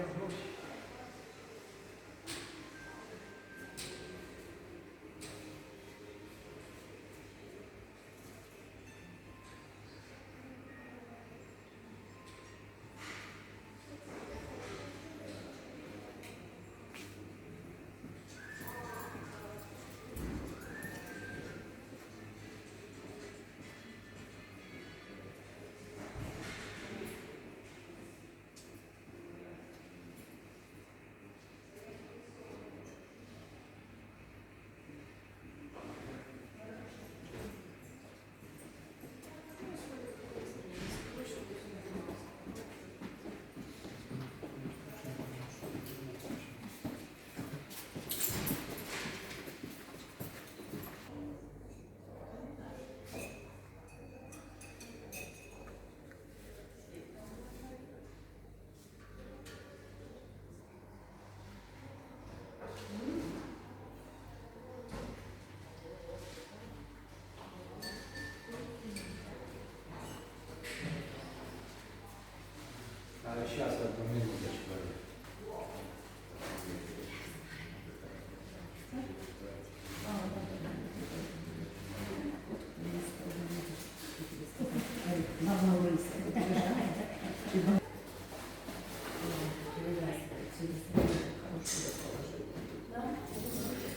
Deus.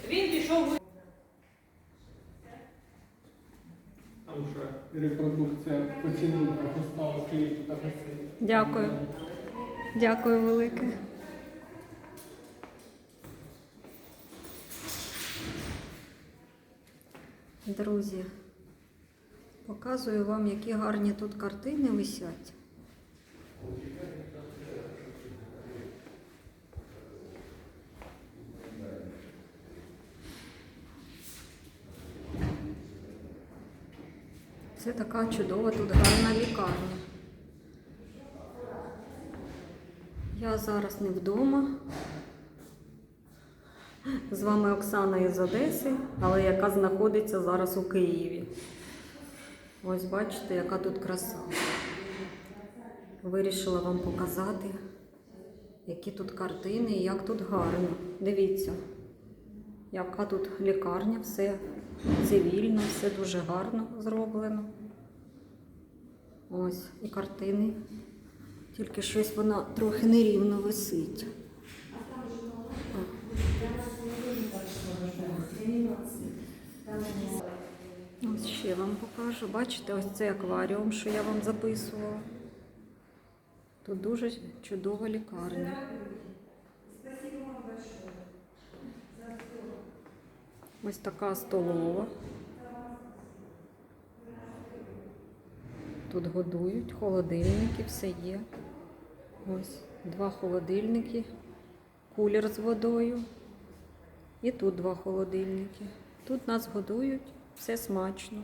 Він пішов. Репродукція поцінила поставки. Дякую. Дякую велике. Друзі, показую вам, які гарні тут картини висять. Це така чудова тут гарна лікарня. Я зараз не вдома. З вами Оксана із Одеси, але яка знаходиться зараз у Києві. Ось бачите, яка тут краса. Вирішила вам показати, які тут картини і як тут гарно. Дивіться, яка тут лікарня, все цивільно, все дуже гарно зроблено. Ось і картини. Тільки щось вона трохи нерівно висить. Ось ще вам покажу. Бачите, ось цей акваріум, що я вам записувала. Тут дуже чудова лікарня. Ось така столова. Тут годують, холодильники, все є. Ось два холодильники, кулер з водою. І тут два холодильники. Тут нас годують, все смачно.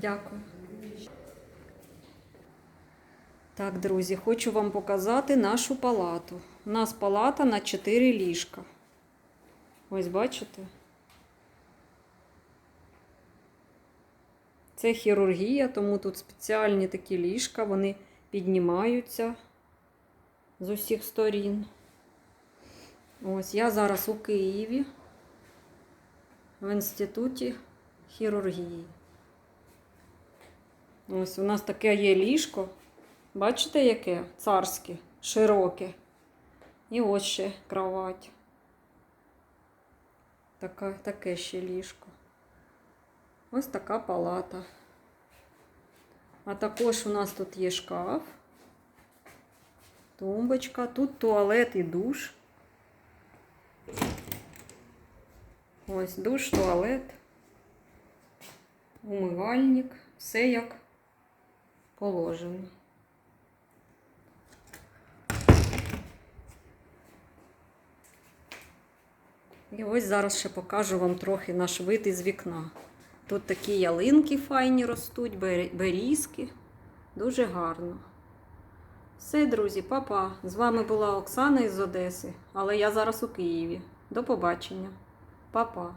Дякую. Так, друзі, хочу вам показати нашу палату. У нас палата на 4 ліжка. Ось бачите? Це хірургія, тому тут спеціальні такі ліжка, вони піднімаються з усіх сторін. Ось я зараз у Києві в інституті хірургії. Ось у нас таке є ліжко. Бачите, яке царське, широке. І ось ще кровать. Така, таке ще ліжко. Ось така палата. А також у нас тут є шкаф, тумбочка, тут туалет і душ. Ось душ, туалет, умивальник, все як положено. І ось зараз ще покажу вам трохи наш вид із вікна. Тут такі ялинки файні ростуть, берізки. Дуже гарно. Все, друзі, папа. З вами була Оксана із Одеси, але я зараз у Києві. До побачення. Па-па.